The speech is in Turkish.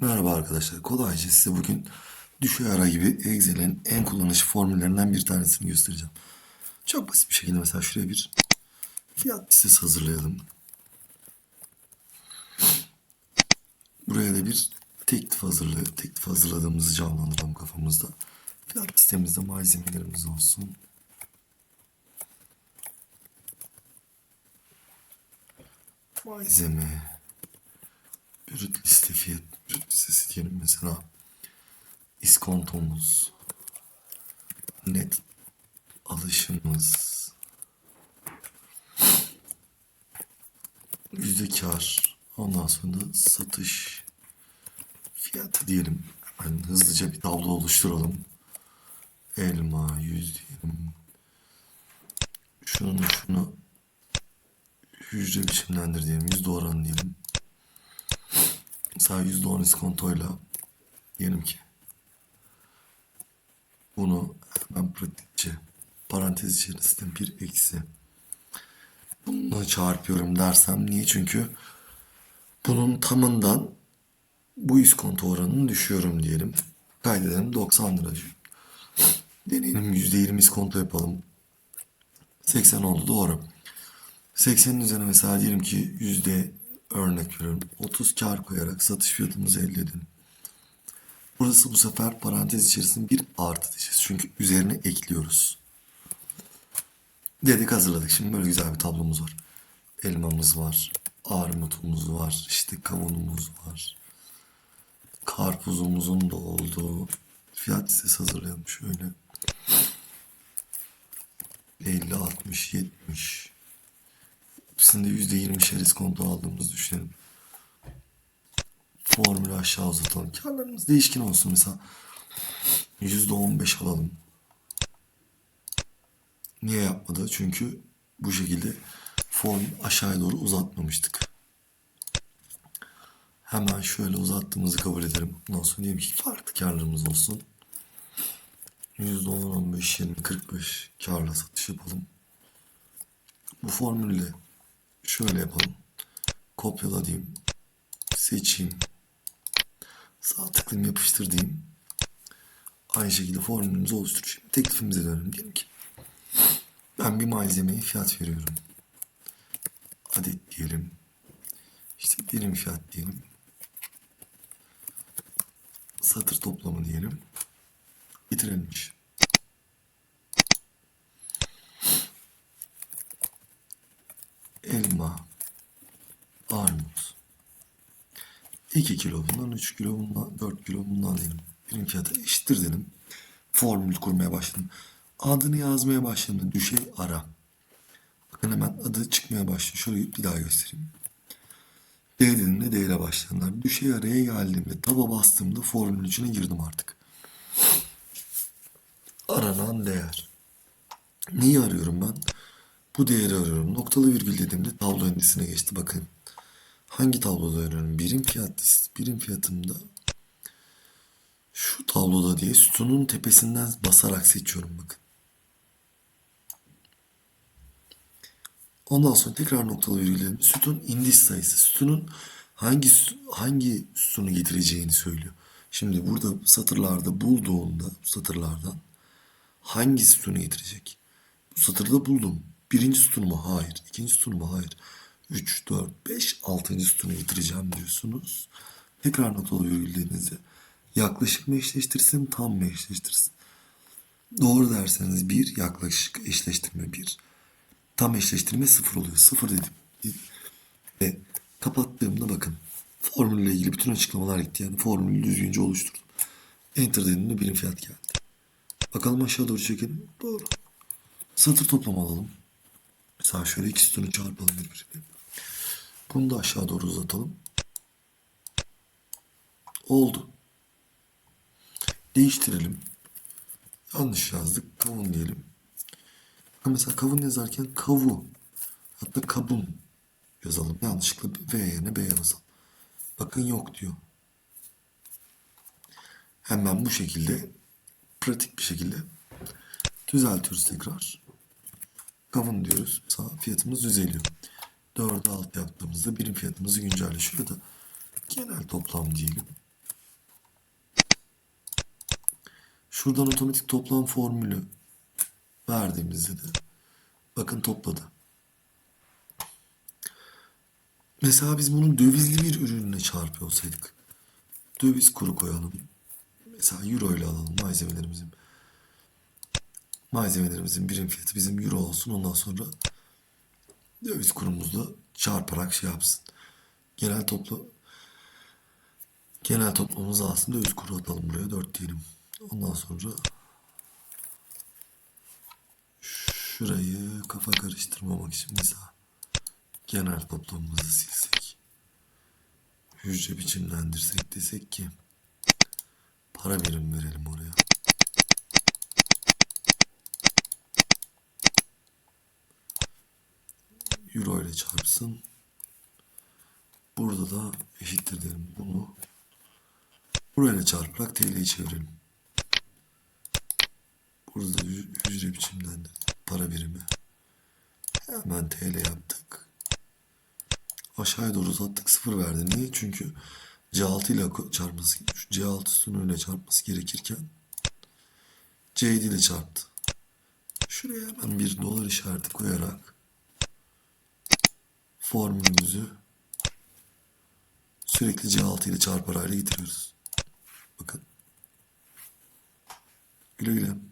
Merhaba arkadaşlar. Kolayca size bugün düşey ara gibi Excel'in en kullanışlı formüllerinden bir tanesini göstereceğim. Çok basit bir şekilde mesela şuraya bir fiyat listesi hazırlayalım. Buraya da bir teklif hazırlayalım. Teklif hazırladığımızı canlandıralım kafamızda. Fiyat listemizde malzemelerimiz olsun. Malzeme. Brüt liste fiyat. Listesi diyelim mesela. İskontomuz. Net alışımız. Yüzde kar. Ondan sonra satış fiyatı diyelim. Hemen hızlıca bir tablo oluşturalım. Elma yüz diyelim. Şunu şunu hücre biçimlendir diyelim. Yüzde oran diyelim. Yüzde on iskontoyla diyelim ki bunu hemen pratikçe parantez içerisinde bir eksi bununla çarpıyorum dersem niye? Çünkü bunun tamından bu iskonto oranını düşüyorum diyelim. Kaydedelim 90 lira. Deneyelim %20 iskonto yapalım. 80 oldu doğru. 80'in üzerine mesela diyelim ki yüzde örnek veriyorum 30 kar koyarak satış fiyatımızı elde edelim. Burası bu sefer parantez içerisinde bir artı diyeceğiz. Çünkü üzerine ekliyoruz. Dedik hazırladık. Şimdi böyle güzel bir tablomuz var. Elmamız var. Armutumuz var. işte kavunumuz var. Karpuzumuzun da olduğu fiyat listesi hazırlayalım şöyle. 50, 60, 70. Hepsinde %20'şer iskonto aldığımızı düşünelim. Formülü aşağı uzatalım. Karlarımız değişken olsun mesela. %15 alalım. Niye yapmadı? Çünkü bu şekilde form aşağıya doğru uzatmamıştık. Hemen şöyle uzattığımızı kabul edelim. Ondan sonra diyelim ki farklı karlarımız olsun. %10, 15, 20, 45 karla satış yapalım. Bu formülle şöyle yapalım. Kopyala diyeyim. Seçeyim. Sağ tıklayayım yapıştır diyeyim. Aynı şekilde formülümüzü oluştur. Şimdi teklifimize dönelim. Diyelim ki ben bir malzemeye fiyat veriyorum. Adet diyelim. İşte birim fiyat diyelim. Satır toplamı diyelim. Bitirilmiş. Elma, armut. 2 kilo bundan, 3 kilo bundan, 4 kilo bundan diyelim. Birim fiyatı eşittir dedim. Formül kurmaya başladım. Adını yazmaya başladım. Düşey ara. Bakın hemen adı çıkmaya başlıyor. Şöyle bir daha göstereyim. D dediğimde D ile başlayanlar. Düşey araya geldiğimde taba bastığımda formülün içine girdim artık. Aranan değer. Neyi arıyorum ben? Bu değeri arıyorum. Noktalı virgül dediğimde tablo endisine geçti. Bakın. Hangi tabloda arıyorum? Birim fiyat birim fiyatımda şu tabloda diye sütunun tepesinden basarak seçiyorum bakın. Ondan sonra tekrar noktalı virgüllerim. Sütun indis sayısı. Sütunun hangi hangi sütunu getireceğini söylüyor. Şimdi burada satırlarda bulduğunda bu satırlardan hangi sütunu getirecek? Bu satırda buldum. Birinci sütunu mu? Hayır. İkinci sütunu mu? Hayır. 3, 4, 5, 6. sütunu getireceğim diyorsunuz. Tekrar noktalı virgüllerinizi yaklaşık mı eşleştirsin, tam mı eşleştirsin? Doğru derseniz bir, yaklaşık eşleştirme bir. Tam eşleştirme sıfır oluyor. Sıfır dedim. Ve kapattığımda bakın formülle ilgili bütün açıklamalar gitti. Yani formülü düzgünce oluşturdum. Enter dediğimde birim fiyat geldi. Bakalım aşağı doğru çekelim. Doğru. Satır toplam alalım. Mesela şöyle iki sütunu çarpalım birbirine. Bunu da aşağı doğru uzatalım. Oldu. Değiştirelim. Yanlış yazdık. Kavun diyelim. Mesela kavun yazarken kavu. Hatta kabun yazalım. Yanlışlıkla V yerine B yazalım. Bakın yok diyor. Hemen bu şekilde pratik bir şekilde düzeltiyoruz tekrar. Kavun diyoruz. Mesela fiyatımız düzeliyor. 4'e 6 yaptığımızda birim fiyatımızı güncelleşiyor da genel toplam diyelim. Şuradan otomatik toplam formülü verdiğimizde de bakın topladı. Mesela biz bunu dövizli bir ürünle çarpıyor olsaydık. Döviz kuru koyalım. Mesela euro ile alalım malzemelerimizin. Malzemelerimizin birim fiyatı bizim euro olsun. Ondan sonra döviz kurumuzla çarparak şey yapsın. Genel topla genel toplamımız alsın. Döviz kuru atalım buraya 4 diyelim. Ondan sonra şurayı kafa karıştırmamak için mesela genel toplamımızı silsek. Hücre biçimlendirsek desek ki para birim verelim oraya. Euro ile çarpsın. Burada da eşittir derim bunu. Burayla çarparak TL'yi çevirelim. Burada da hü- hücre biçimlendir. Para birimi. Hemen TL yaptık. Aşağıya doğru uzattık. Sıfır verdi. Niye? Çünkü C6 ile çarpması, şu C6 üstünüyle çarpması gerekirken C7 ile çarptı. Şuraya hemen bir dolar işareti koyarak formülümüzü sürekli C6 ile çarpar hale getiriyoruz. Bakın. Güle güle.